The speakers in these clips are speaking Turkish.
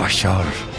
Başar.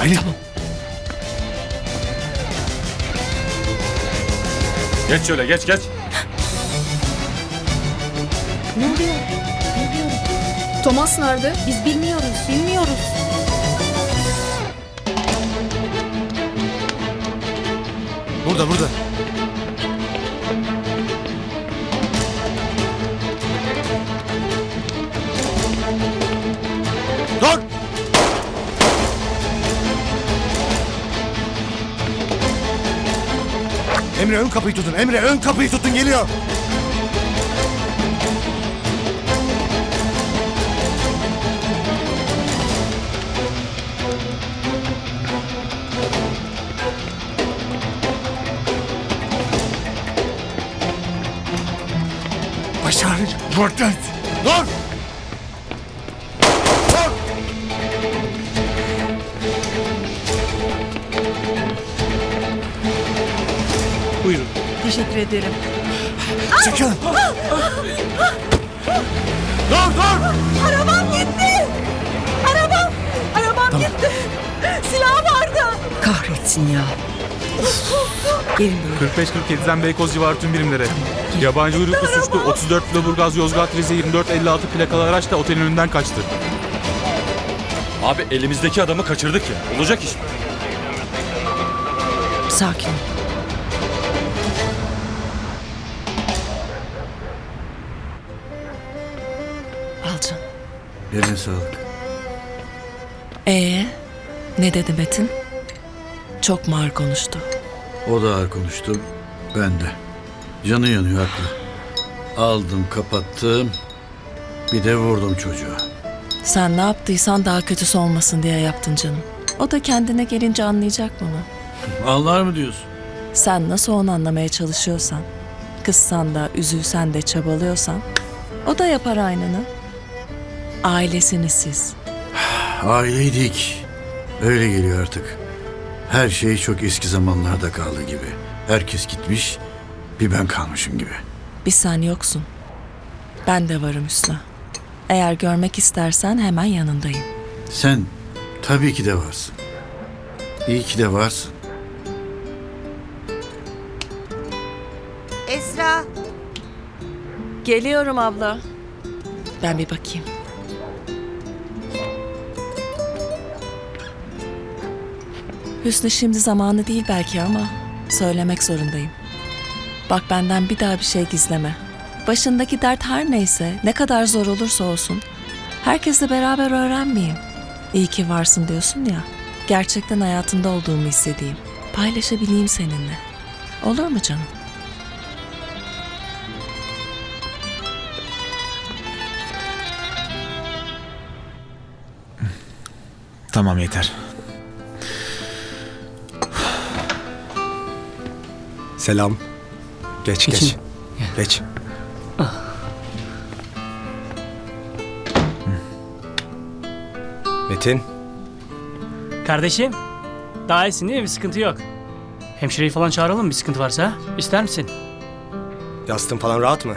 Haydi. Tamam. Geç şöyle geç geç. Ne oluyor? Bilmiyorum. Thomas nerede? Biz bilmiyoruz, bilmiyoruz. Burada burada. Emre ön kapıyı tutun. Emre ön kapıyı tutun geliyor. Başar. Dur! Dur! Teşekkür ederim. Çekil! dur dur! Arabam gitti! Arabam! Arabam gitti! Silah vardı! Kahretsin ya. Gelin böyle. 45-47'den Beykoz civarı tüm birimlere. Yabancı uyruklu suçlu 34 Lüleburgaz Yozgat Rize 2456 plakalı araç da otelin önünden kaçtı. Abi elimizdeki adamı kaçırdık ya. Olacak iş mi? Sakin ol. Al canım. Eline sağlık. Ee, ne dedi Metin? Çok mu ağır konuştu? O da ağır konuştu. Ben de. Canı yanıyor haklı. Aldım kapattım. Bir de vurdum çocuğa. Sen ne yaptıysan daha kötüsü olmasın diye yaptın canım. O da kendine gelince anlayacak bunu. Anlar mı diyorsun? Sen nasıl onu anlamaya çalışıyorsan, kızsan da, üzülsen de çabalıyorsan, o da yapar aynını. Ailesiniz siz. Aileydik. Öyle geliyor artık. Her şey çok eski zamanlarda kaldı gibi. Herkes gitmiş, bir ben kalmışım gibi. Bir sen yoksun. Ben de varım Hüsnü. Eğer görmek istersen hemen yanındayım. Sen tabii ki de varsın. İyi ki de varsın. Esra, Geliyorum abla. Ben bir bakayım. Hüsnü şimdi zamanı değil belki ama söylemek zorundayım. Bak benden bir daha bir şey gizleme. Başındaki dert her neyse, ne kadar zor olursa olsun. Herkesle beraber öğrenmeyeyim. İyi ki varsın diyorsun ya. Gerçekten hayatında olduğumu hissedeyim. Paylaşabileyim seninle. Olur mu canım? Tamam yeter. Selam. Geç geç. Geç. Metin. Kardeşim, daha iyisin değil mi? Bir sıkıntı yok. Hemşireyi falan çağıralım mı bir sıkıntı varsa? ha? İster misin? Yastığın falan rahat mı?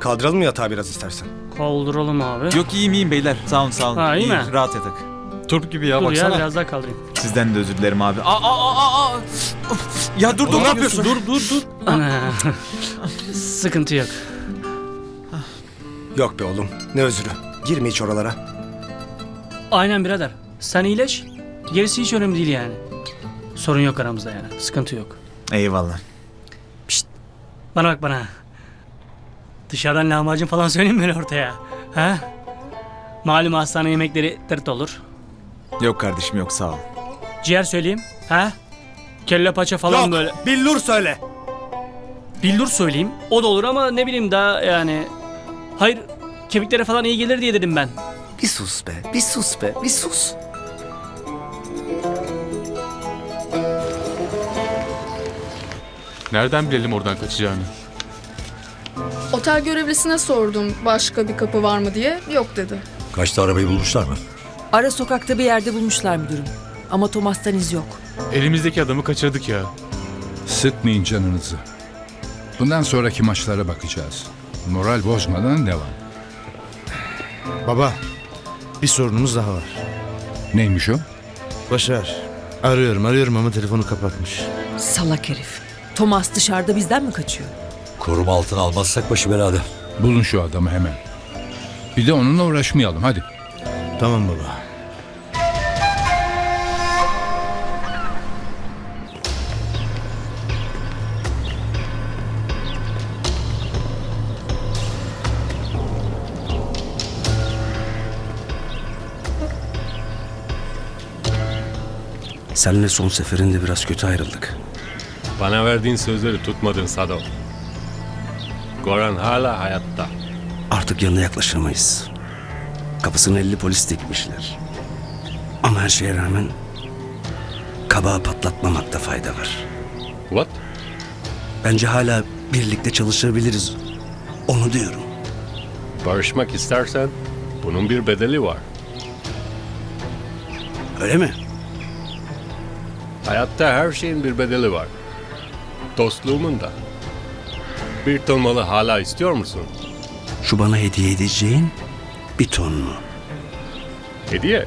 Kaldıralım mı yatağı biraz istersen? Kaldıralım abi. Yok iyiyim iyiyim beyler. Sağ olun sağ olun. Ha, iyi mi? Rahat yatak. Turp gibi ya Dur baksana. ya biraz daha kaldırayım. Sizden de özür dilerim abi. Aa aa aa aa. Of. Ya dur dur ne yapıyorsun? dur dur dur. Ana. sıkıntı yok. Yok be oğlum. Ne özürü. Girme hiç oralara. Aynen birader. Sen iyileş. Gerisi hiç önemli değil yani. Sorun yok aramızda yani. Sıkıntı yok. Eyvallah. Bana bak bana. Dışarıdan lahmacun falan söyleyeyim mi öyle ortaya? Ha? Malum hastane yemekleri tırt olur. Yok kardeşim yok sağ ol. Ciğer söyleyeyim. Ha? Kelle paça falan Yok. böyle. Billur söyle. Bildur söyleyeyim. O da olur ama ne bileyim daha yani. Hayır kemiklere falan iyi gelir diye dedim ben. Bir sus be. Bir sus be. Bir sus. Nereden bilelim oradan kaçacağını? Otel görevlisine sordum başka bir kapı var mı diye. Yok dedi. Kaçta arabayı bulmuşlar mı? Ara sokakta bir yerde bulmuşlar müdürüm. Ama Thomas'tan iz yok. Elimizdeki adamı kaçırdık ya. Sıkmayın canınızı. Bundan sonraki maçlara bakacağız. Moral bozmadan devam. Baba, bir sorunumuz daha var. Neymiş o? Başar. Arıyorum, arıyorum ama telefonu kapatmış. Salak herif. Thomas dışarıda bizden mi kaçıyor? Koruma altına almazsak başı belada. Bulun şu adamı hemen. Bir de onunla uğraşmayalım hadi. Tamam baba. Seninle son seferinde biraz kötü ayrıldık. Bana verdiğin sözleri tutmadın Sado. Goran hala hayatta. Artık yanına yaklaşamayız. Kapısına elli polis dikmişler. Ama her şeye rağmen kabağı patlatmamakta fayda var. What? Bence hala birlikte çalışabiliriz. Onu diyorum. Barışmak istersen bunun bir bedeli var. Öyle mi? Hayatta her şeyin bir bedeli var. Dostluğumun da. Bir ton malı hala istiyor musun? Şu bana hediye edeceğin bir ton mu? Hediye.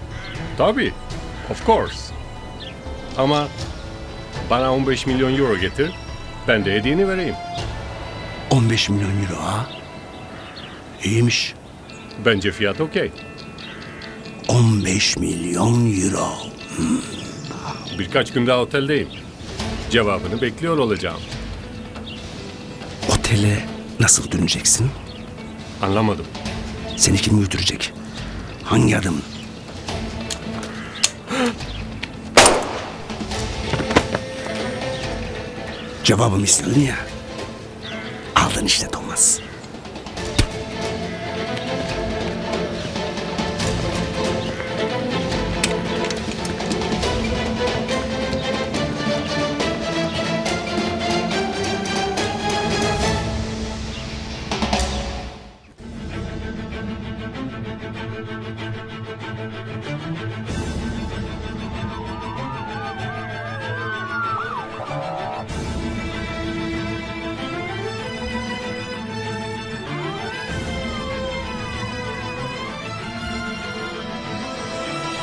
Tabii. Of course. Ama bana 15 milyon euro getir. Ben de hediyeni vereyim. 15 milyon euro ha? İyiymiş. Bence fiyat okey. 15 milyon euro. Birkaç gün daha oteldeyim. Cevabını bekliyor olacağım. Otele nasıl döneceksin? Anlamadım. Seni kim götürecek? Hangi adım? Cevabımı istedin ya. Aldın işte Thomas.